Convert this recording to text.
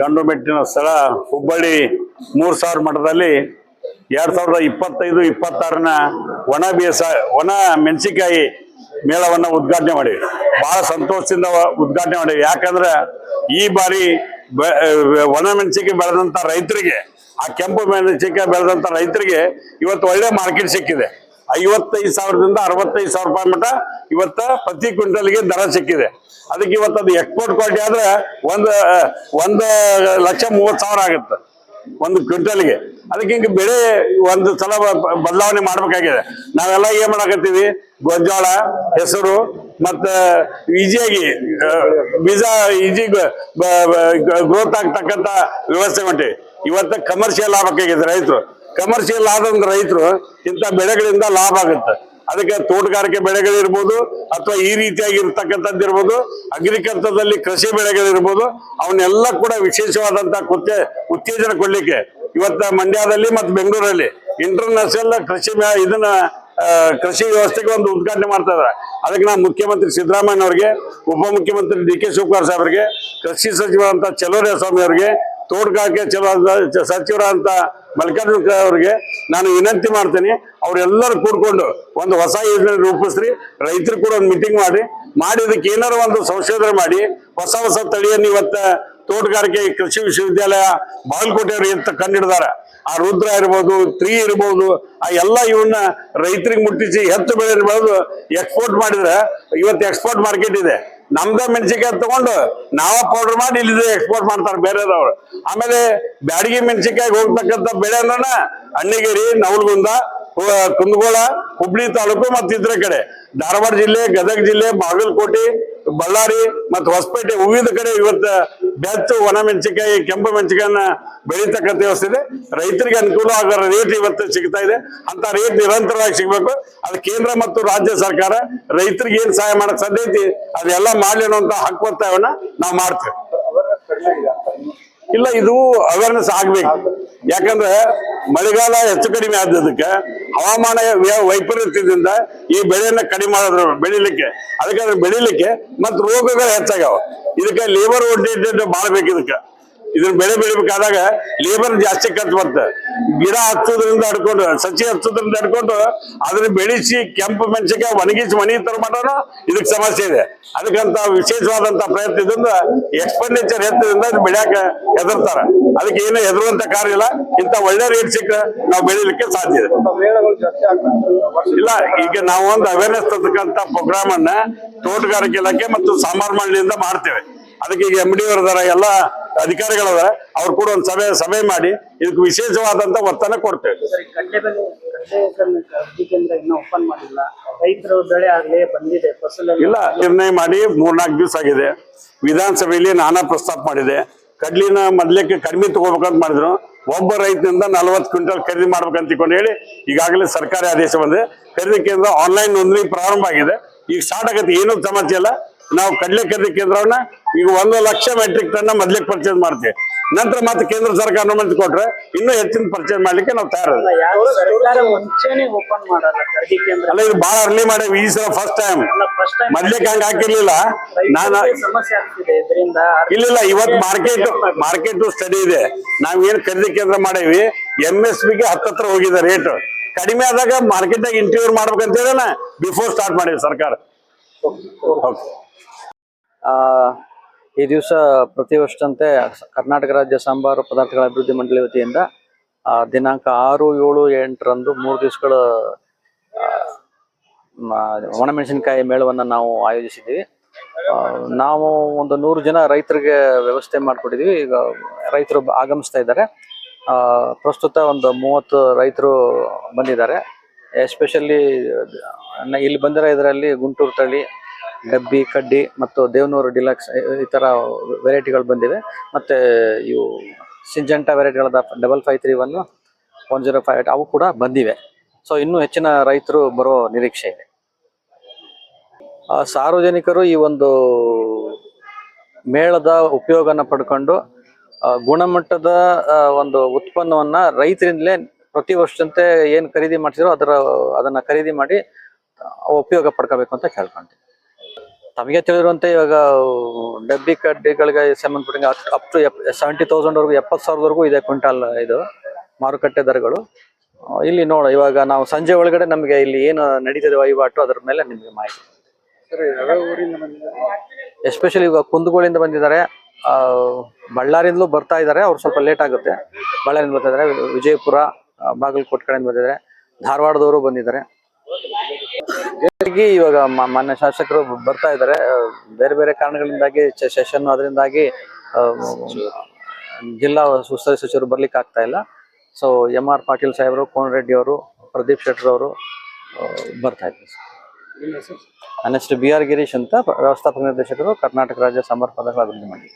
ಗಂಡು ಮೆಟ್ಟಿನ ಸ್ಥಳ ಹುಬ್ಬಳ್ಳಿ ಮೂರು ಸಾವಿರ ಮಠದಲ್ಲಿ ಎರಡು ಸಾವಿರದ ಇಪ್ಪತ್ತೈದು, ಇಪ್ಪತ್ತಾರನ ಒಣ ಬೇಸಾಯ ಒಣ ಮೆಣಸಿಕಾಯಿ ಮೇಳವನ್ನು ಉದ್ಘಾಟನೆ ಮಾಡಿವಿ ಬಹಳ ಸಂತೋಷದಿಂದ ಉದ್ಘಾಟನೆ ಮಾಡಿವಿ ಯಾಕಂದ್ರೆ ಈ ಬಾರಿ ಒಣ ಮೆಣಸಿಕಾಯಿ ಬೆಳೆದಂಥ ರೈತರಿಗೆ, ಆ ಕೆಂಪು ಮೆಣಸಿಕಾಯಿ ಬೆಳೆದಂತ ರೈತರಿಗೆ ಇವತ್ತು ಒಳ್ಳೆ ಮಾರ್ಕೆಟ್ ಸಿಕ್ಕಿದೆ. ಐವತ್ತೈದು ಸಾವಿರದಿಂದ ಅರವತ್ತೈದು ಸಾವಿರ ರೂಪಾಯಿ ಮಟ್ಟ ಇವತ್ತ ಪ್ರತಿ ಕ್ವಿಂಟಲ್ಗೆ ದರ ಸಿಕ್ಕಿದೆ. ಅದಕ್ಕೆ ಇವತ್ತು ಅದು ಎಕ್ಸ್ಪೋರ್ಟ್ ಕ್ವಾಲಿಟಿ ಆದ್ರೆ ಒಂದು ಒಂದು ಲಕ್ಷ ಮೂವತ್ತು ಸಾವಿರ ಆಗುತ್ತೆ ಒಂದು ಕ್ವಿಂಟಲ್ಗೆ. ಅದಕ್ಕೆ ಹಿಂಗೆ ಬೆಳೆ ಒಂದು ಸಲ ಬದಲಾವಣೆ ಮಾಡ್ಬೇಕಾಗಿದೆ. ನಾವೆಲ್ಲ ಏನ್ ಮಾಡಕತ್ತೀವಿ? ಗೊಂಜಾಳ, ಹೆಸರು, ಮತ್ತ ಈಜಿಯಾಗಿ ಬೀಜ ಈಜಿ ಗ್ರೋತ್ ಆಗ್ತಕ್ಕಂತ ವ್ಯವಸ್ಥೆ ಮಾಡಿ ಇವತ್ತು ಕಮರ್ಷಿಯಲ್ ಆಗ್ಬೇಕಾಗಿದೆ ರೈತರು. ಕಮರ್ಷಿಯಲ್ ಆದಂದ್ರೆ ರೈತರು, ಇಂಥ ಬೆಳೆಗಳಿಂದ ಲಾಭ ಆಗುತ್ತೆ. ಅದಕ್ಕೆ ತೋಟಗಾರಿಕೆ ಬೆಳೆಗಳಿರ್ಬೋದು, ಅಥವಾ ಈ ರೀತಿಯಾಗಿ ಇರ್ತಕ್ಕಂಥದ್ದು ಇರ್ಬೋದು, ಅಗ್ರಿಕಲ್ಚರ್ದಲ್ಲಿ ಕೃಷಿ ಬೆಳೆಗಳಿರ್ಬೋದು, ಅವನ್ನೆಲ್ಲ ಕೂಡ ವಿಶೇಷವಾದಂತಹ ಕೊತ್ತೆ ಉತ್ತೇಜನ ಕೊಡ್ಲಿಕ್ಕೆ ಇವತ್ತ ಮಂಡ್ಯದಲ್ಲಿ ಮತ್ತು ಬೆಂಗಳೂರಲ್ಲಿ ಇಂಟರ್ನ್ಯಾಷನಲ್ ಕೃಷಿ ಇದನ್ನ ಕೃಷಿ ವ್ಯವಸ್ಥೆಗೆ ಒಂದು ಉದ್ಘಾಟನೆ ಮಾಡ್ತಾ ಇದ್ದಾರೆ. ಅದಕ್ಕೆ ನಾನು ಮುಖ್ಯಮಂತ್ರಿ ಸಿದ್ದರಾಮಯ್ಯ ಅವರಿಗೆ, ಉಪಮುಖ್ಯಮಂತ್ರಿ ಡಿ ಕೆ ಶಿವಕುಮಾರ್ ಸಾಹೇಬರಿಗೆ, ಕೃಷಿ ಸಚಿವರಂತ ಚಲೋರೆ ಸ್ವಾಮಿ ಅವರಿಗೆ ತೋಟಗಾರಿಕೆ ಸಚಿವರಂತ ಮಲ್ಲಿಕಾರ್ಜುನ ಅವರಿಗೆ ನಾನು ವಿನಂತಿ ಮಾಡ್ತೀನಿ, ಅವರೆಲ್ಲರೂ ಕೂಡ್ಕೊಂಡು ಒಂದು ಹೊಸ ಯೋಜನೆ ರೂಪಿಸ್ರಿ, ರೈತರು ಕೂಡ ಒಂದು ಮೀಟಿಂಗ್ ಮಾಡಿ ಮಾಡಿ ಇದಕ್ಕೆ ಏನಾರು ಒಂದು ಸಂಶೋಧನೆ ಮಾಡಿ, ಹೊಸ ಹೊಸ ತಳಿಯನ್ನು ಇವತ್ತ ತೋಟಗಾರಿಕೆ ಕೃಷಿ ವಿಶ್ವವಿದ್ಯಾಲಯ ಬಾಗಲಕೋಟೆಯವರು ಅಂತ ಕಂಡಿಡ್ದಾರ. ಆ ರುದ್ರ ಇರ್ಬೋದು, ತ್ರೀ ಇರ್ಬೋದು, ಆ ಎಲ್ಲ ಇವನ್ನ ರೈತರಿಗೆ ಮುಟ್ಟಿಸಿ ಹೆಚ್ಚು ಬೆಳೆ ಬೆಳೆದು ಎಕ್ಸ್ಪೋರ್ಟ್ ಮಾಡಿದ್ರೆ ಇವತ್ತು ಎಕ್ಸ್ಪೋರ್ಟ್ ಮಾರ್ಕೆಟ್ ಇದೆ. ನಮ್ದ ಮೆಣಸಿನ್ಕಾಯಿ ತಗೊಂಡು ನಾವ ಪೌಡರ್ ಮಾಡಿ ಇಲ್ಲಿ ಎಕ್ಸ್ಪೋರ್ಟ್ ಮಾಡ್ತಾರೆ ಬೇರೆದವ್ರು. ಆಮೇಲೆ ಬ್ಯಾಡಗಿ ಮೆಣಸಿನ್ಕಾಯಿಗೆ ಹೋಗ್ತಕ್ಕಂಥ ಬೆಳೆ ಅಂದ್ರೆ ಅಣ್ಣಿಗೇರಿ, ನವಲಗುಂದ ಕುಂದಗೋಳ, ಹುಬ್ಳಿ ತಾಲೂಕು ಇದ್ರ ಕಡೆ. ಧಾರವಾಡ ಜಿಲ್ಲೆ, ಗದಗ ಜಿಲ್ಲೆ, ಬಾಗಲಕೋಟೆ ಬಳ್ಳಾರಿ ಮತ್ತು ಹೊಸಪೇಟೆ ವಿವಿಧ ಕಡೆ ಇವತ್ತು ಬೆಚ್ಚು ಒಣ ಮೆಣಸಿನಕಾಯಿ ಕೆಂಪು ಮೆಣಸಿಕಾಯನ್ನ ಬೆಳೀತಕ್ಕಂಥ ವ್ಯವಸ್ಥೆ ಇದೆ. ರೈತರಿಗೆ ಅನುಕೂಲ ಆಗೋ ರೇಟ್ ಇವತ್ತು ಸಿಗ್ತಾ ಇದೆ. ಅಂತ ರೇಟ್ ನಿರಂತರವಾಗಿ ಸಿಗ್ಬೇಕು. ಅದು ಕೇಂದ್ರ ಮತ್ತು ರಾಜ್ಯ ಸರ್ಕಾರ ರೈತರಿಗೆ ಏನ್ ಸಹಾಯ ಮಾಡಕ್ ಸಾಧ್ಯ ಐತಿ, ಅದೆಲ್ಲ ಮಾಡ್ಲಿ ಅನ್ನೋಂತ ಹಕ್ಕು ಒತ್ತಾಯವನ್ನ ನಾವು ಮಾಡ್ತೇವೆ. ಇಲ್ಲ, ಇದು ಅವೇರ್ನೆಸ್ ಆಗ್ಬೇಕು. ಯಾಕಂದ್ರೆ ಮಳೆಗಾಲ ಹೆಚ್ಚು ಕಡಿಮೆ ಆದದಕ್ಕೆ ಹವಾಮಾನ ವೈಪರೀತ್ಯದಿಂದ ಈ ಬೆಳೆಯನ್ನ ಕಡಿಮೆ ಮಾಡಿದ್ರು ಬೆಳಿಲಿಕ್ಕೆ. ಅದಕ್ಕೆ ಬೆಳಿಲಿಕ್ಕೆ ಮತ್ತು ರೋಗಗಳು ಹೆಚ್ಚಾಗ್ಯಾವ. ಇದಕ್ಕೆ ಲೇಬರ್ ಓರಿಯೆಂಟೆಡ್ ಮಾಡ್ಬೇಕು ಇದಕ್ಕೆ. ಇದನ್ನ ಬೆಳೆ ಬೆಳಿಬೇಕಾದಾಗ ಲೇಬರ್ ಜಾಸ್ತಿ ಖರ್ಚು ಬರುತ್ತೆ. ಗಿಡ ಹಚ್ಚೋದ್ರಿಂದ ಹಿಡ್ಕೊಂಡು, ಸಸಿ ಹಚ್ಚೋದ್ರಿಂದ ಹಿಡ್ಕೊಂಡು ಅದನ್ನ ಬೆಳೆಸಿ ಕೆಂಪು ಮೆಣಸಿನಕಾಯಿ ಒಣಗಿಸಿ ಮನಿ ತರ ಮಾಡೋನು ಇದಕ್ಕೆ ಸಮಸ್ಯೆ ಇದೆ. ಅದಕ್ಕಂತ ವಿಶೇಷವಾದಂತ ಪ್ರಯತ್ನದಿಂದ ಎಕ್ಸ್ಪೆಂಡಿಚರ್ ಹೆಚ್ಚದಿಂದ ಬೆಳ್ಯಾಕ ಹೆದರ್ತಾರ. ಅದಕ್ಕೆ ಏನು ಹೆದರುವಂತ ಕಾರ್ಯ ಇಲ್ಲ. ಇಂತ ಒಳ್ಳೆ ರೇಟ್ ಸಿಕ್ಕ ನಾವು ಬೆಳಿಲಿಕ್ಕೆ ಸಾಧ್ಯ ಇದೆ. ಇಲ್ಲ, ಈಗ ನಾವು ಒಂದು ಅವೇರ್ನೆಸ್ ತರ್ತಕ್ಕಂಥ ಪ್ರೋಗ್ರಾಮ್ ಅನ್ನ ತೋಟಗಾರಿಕೆ ಇಲಾಖೆ ಮತ್ತು ಸಾಂಬಾರ್ ಮಂಡಳಿಯಿಂದ ಮಾಡ್ತೇವೆ. ಅದಕ್ಕೆ ಈಗ ಎಂ ಡಿ ಅವರದಾರ ಎಲ್ಲ ಅಧಿಕಾರಿಗಳದ ಅವ್ರು ಕೂಡ ಒಂದು ಸಭೆ ಸಭೆ ಮಾಡಿ ಇದಕ್ಕೆ ವಿಶೇಷವಾದಂತ ಒತ್ತನ ಕೊಡ್ತೇವೆ. ರೈತರು ಬೆಳೆ ಆಗ್ಲೇ ಬಂದಿದೆ ಫಸಲು ಇಲ್ಲ ನಿರ್ಣಯ ಮಾಡಿ ಮೂರ್ನಾಲ್ಕು ದಿವಸ ಆಗಿದೆ. ವಿಧಾನಸಭೆಯಲ್ಲಿ ನಾನಾ ಪ್ರಸ್ತಾಪ ಮಾಡಿದೆ. ಕಡ್ಲಿನ ಮೊದ್ಲಕ್ಕೆ ಕಡಿಮೆ ತಗೋಬೇಕಂತ ಮಾಡಿದ್ರು. ಒಬ್ಬ ರೈತನಿಂದ ನಲವತ್ತು ಕ್ವಿಂಟಲ್ ಖರೀದಿ ಮಾಡ್ಬೇಕಂತ ತಿಳ್ಕೊಂಡು ಹೇಳಿ ಈಗಾಗಲೇ ಸರ್ಕಾರಿ ಆದೇಶ ಬಂದಿದೆ. ಖರೀದಿ ಕೇಂದ್ರ ಆನ್ಲೈನ್ ನೋಂದಣಿ ಪ್ರಾರಂಭ ಆಗಿದೆ. ಈಗ ಸ್ಟಾರ್ಟ್ ಆಗತ್ತೆ ಏನೂ ಸಮಸ್ಯೆ ಇಲ್ಲ. ನಾವು ಕಡಲೆ ಖರೀದಿ ಕೇಂದ್ರವನ್ನ ಈಗ ಒಂದು ಲಕ್ಷ ಮೆಟ್ರಿಕ್ ಟನ್ ಮೊದ್ಲಿಗೆ ಪರ್ಚೇಸ್ ಮಾಡ್ತೀವಿ. ನಂತರ ಮತ್ತೆ ಕೇಂದ್ರ ಸರ್ಕಾರ ಅನುಮತಿ ಕೊಟ್ರೆ ಇನ್ನೂ ಹೆಚ್ಚಿನ ಪರ್ಚೇಸ್ ಮಾಡ್ಲಿಕ್ಕೆ ನಾವು ತಯಾರಿಲ್ಲ. ಅಲ್ಲ ಇದು ಬಹಳ ಅರ್ಲಿ ಮಾಡೇವಿ ಈ ಸಲ ಫಸ್ಟ್ ಟೈಮ್ ಮೊದ್ಲಿಕ್ಕೆ ಹಂಗ ಹಾಕಿರ್ಲಿಲ್ಲ. ನಾನು ಇದರಿಂದ? ಇಲ್ಲ ಇವತ್ತು ಮಾರ್ಕೆಟ್ ಮಾರ್ಕೆಟ್ ಸ್ಟಡಿ ಇದೆ. ನಾವ್ ಏನ್ ಖರೀದಿ ಕೇಂದ್ರ ಮಾಡೇವಿ ಎಂ ಎಸ್ಗೆ ಹತ್ತತ್ರ ಹೋಗಿದೆ ರೇಟ್ ಕಡಿಮೆ ಆದಾಗ ಮಾರ್ಕೆಟ್ ನಾಗ ಇಂಟರ್ವ್ಯೂ ಮಾಡ್ಬೇಕಂತ ಹೇಳಿ ಬಿಫೋರ್ ಸ್ಟಾರ್ಟ್ ಮಾಡಿವಿ ಸರ್ಕಾರ. ಈ ದಿವಸ ಪ್ರತಿ ವರ್ಷದಂತೆ ಕರ್ನಾಟಕ ರಾಜ್ಯ ಸಾಂಬಾರು ಪದಾರ್ಥಗಳ ಅಭಿವೃದ್ಧಿ ಮಂಡಳಿ ವತಿಯಿಂದ ದಿನಾಂಕ ಆರು, ಏಳು, ಎಂಟರಂದು ಮೂರು ದಿವಸಗಳ ಒಣಮೆಣಸಿನಕಾಯಿ ಮೇಳವನ್ನು ನಾವು ಆಯೋಜಿಸಿದ್ದೀವಿ. ನಾವು ಒಂದು ನೂರು ಜನ ರೈತರಿಗೆ ವ್ಯವಸ್ಥೆ ಮಾಡಿಕೊಟ್ಟಿದ್ದೀವಿ. ಈಗ ರೈತರು ಆಗಮಿಸ್ತಾ ಇದ್ದಾರೆ. ಪ್ರಸ್ತುತ ಒಂದು ಮೂವತ್ತು ರೈತರು ಬಂದಿದ್ದಾರೆ. ಎಸ್ಪೆಷಲಿ ಇಲ್ಲಿ ಬಂದಿರೋ ಇದರಲ್ಲಿ ಗುಂಟೂರು ತಳಿ ಡಬ್ಬಿ ಕಡ್ಡಿ ಮತ್ತು ದೇವನೂರು ಡಿಲಕ್ಸ್, ಈ ಥರ ವೆರೈಟಿಗಳು ಬಂದಿವೆ. ಮತ್ತು ಇವು Syngenta ವೆರೈಟಿಗಳಾದ double five three one one zero five eight, ಅವು ಕೂಡ ಬಂದಿವೆ. ಸೊ ಇನ್ನೂ ಹೆಚ್ಚಿನ ರೈತರು ಬರೋ ನಿರೀಕ್ಷೆ ಇದೆ. ಸಾರ್ವಜನಿಕರು ಈ ಒಂದು ಮೇಳದ ಉಪಯೋಗನ ಪಡ್ಕೊಂಡು ಗುಣಮಟ್ಟದ ಒಂದು ಉತ್ಪನ್ನವನ್ನ ರೈತರಿಂದಲೇ ಪ್ರತಿ ವರ್ಷದಂತೆ ಏನು ಖರೀದಿ ಮಾಡ್ತಿರೋ ಅದರ, ಅದನ್ನ ಖರೀದಿ ಮಾಡಿ ಉಪಯೋಗ ಪಡ್ಕೋಬೇಕು ಅಂತ ಕೇಳ್ಕೊಂತೀನಿ ತಮಗೆ ತಿಳಿದಿರುವಂತೆ ಇವಾಗ ಡಬ್ಬಿ ಕಡ್ಡಿಗಳಿಗೆ ಸಂಬಂಧಪಟ್ಟಂಗೆ ಅಪ್ ಟು ಸೆವೆಂಟಿ ತೌಸಂಡ್ವರೆಗೂ ಎಪ್ಪತ್ತು ಸಾವಿರದವರೆಗೂ ಇದೆ ಕ್ವಿಂಟಾಲ್ ಇದು ಮಾರುಕಟ್ಟೆ ದರಗಳು. ಇಲ್ಲಿ ನೋಡ ಇವಾಗ ನಾವು ಸಂಜೆ ಒಳಗಡೆ ನಮಗೆ ಇಲ್ಲಿ ಏನು ನಡೀತದೆ ವಹಿವಾಟು ಅದರ ಮೇಲೆ ನಿಮಗೆ ಮಾಹಿತಿ. ಎಸ್ಪೆಷಲಿ ಇವಾಗ ಕುಂದಗೋಳಿಂದ ಬಂದಿದ್ದಾರೆ. ಬಳ್ಳಾರಿಯಿಂದಲೂ ಬರ್ತಾ ಇದ್ದಾರೆ ಅವ್ರು ಸ್ವಲ್ಪ ಲೇಟ್ ಆಗುತ್ತೆ. ಬಳ್ಳಾರಿಯಿಂದ ಬರ್ತಾ ಇದ್ದಾರೆ ವಿಜಯಪುರ ಬಾಗಲಕೋಟೆ ಕಡೆಯಿಂದ ಬಂದಿದ್ದಾರೆ. ಧಾರವಾಡದವರು ಬಂದಿದ್ದಾರೆ. ಜೊತೆಗೆ ಇವಾಗ ಮಾನ್ಯ ಶಾಸಕರು ಬರ್ತಾ ಇದ್ದಾರೆ. ಬೇರೆ ಬೇರೆ ಕಾರಣಗಳಿಂದಾಗಿ ಸೆಷನ್ ಅದರಿಂದಾಗಿ ಜಿಲ್ಲಾ ಉಸ್ತುವಾರಿ ಸಚಿವರು ಬರ್ಲಿಕ್ಕೆ ಆಗ್ತಾ ಇಲ್ಲ. ಸೊ ಎಂ ಆರ್ ಪಾಟೀಲ್ ಸಾಹೇಬರು ಕೋನ್ ರೆಡ್ಡಿ ಅವರು ಪ್ರದೀಪ್ ಶೆಟ್ಟರ್ ಅವರು ಬರ್ತಾ ಇದ್ದಾರೆ. ನೆಕ್ಸ್ಟ್ ಬಿ ಆರ್ ಗಿರೀಶ್ ಅಂತ ವ್ಯವಸ್ಥಾಪಕ ನಿರ್ದೇಶಕರು ಕರ್ನಾಟಕ ರಾಜ್ಯ ಸಮರ್ಪದಗಳ ಅಭಿವೃದ್ಧಿ ಮಂಡಳಿ.